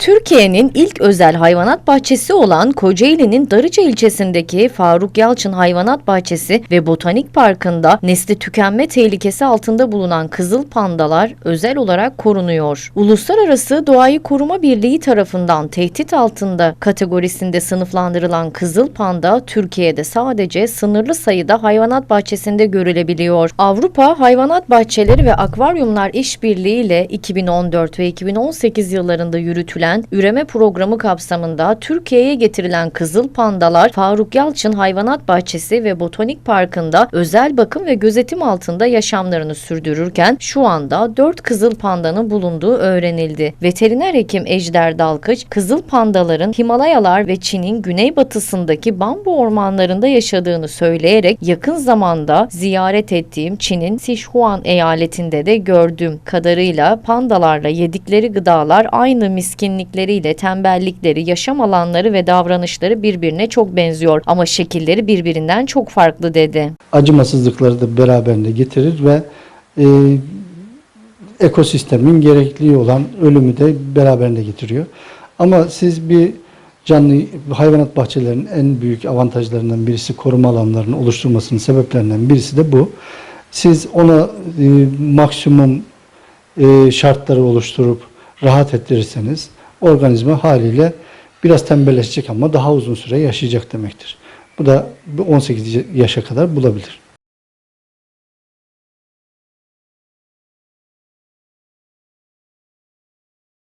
Türkiye'nin ilk özel hayvanat bahçesi olan Kocaeli'nin Darıca ilçesindeki Faruk Yalçın Hayvanat Bahçesi ve Botanik Parkı'nda nesli tükenme tehlikesi altında bulunan kızıl pandalar özel olarak korunuyor. Uluslararası Doğayı Koruma Birliği tarafından tehdit altında kategorisinde sınıflandırılan kızıl panda Türkiye'de sadece sınırlı sayıda hayvanat bahçesinde görülebiliyor. Avrupa Hayvanat Bahçeleri ve Akvaryumlar İşbirliği ile 2014 ve 2018 yıllarında yürütülen üreme programı kapsamında Türkiye'ye getirilen kızıl pandalar Faruk Yalçın Hayvanat Bahçesi ve Botanik Parkı'nda özel bakım ve gözetim altında yaşamlarını sürdürürken şu anda 4 kızıl pandanın bulunduğu öğrenildi. Veteriner hekim Ejder Dalkıç, kızıl pandaların Himalayalar ve Çin'in güneybatısındaki bambu ormanlarında yaşadığını söyleyerek yakın zamanda ziyaret ettiğim Çin'in Sichuan eyaletinde de gördüğüm kadarıyla pandalarla yedikleri gıdalar aynı miskinlikleriyle tembellikleri, yaşam alanları ve davranışları birbirine çok benziyor ama şekilleri birbirinden çok farklı dedi. acımasızlıkları da beraberinde getirir ve e, ekosistemin gerekli olan ölümü de beraberinde getiriyor. Ama siz bir canlı hayvanat bahçelerinin en büyük avantajlarından birisi koruma alanlarını oluşturmasının sebeplerinden birisi de bu. Siz ona e, maksimum e, şartları oluşturup rahat ettirirseniz organizma haliyle biraz tembelleşecek ama daha uzun süre yaşayacak demektir. Bu da bu 18 yaşa kadar bulabilir.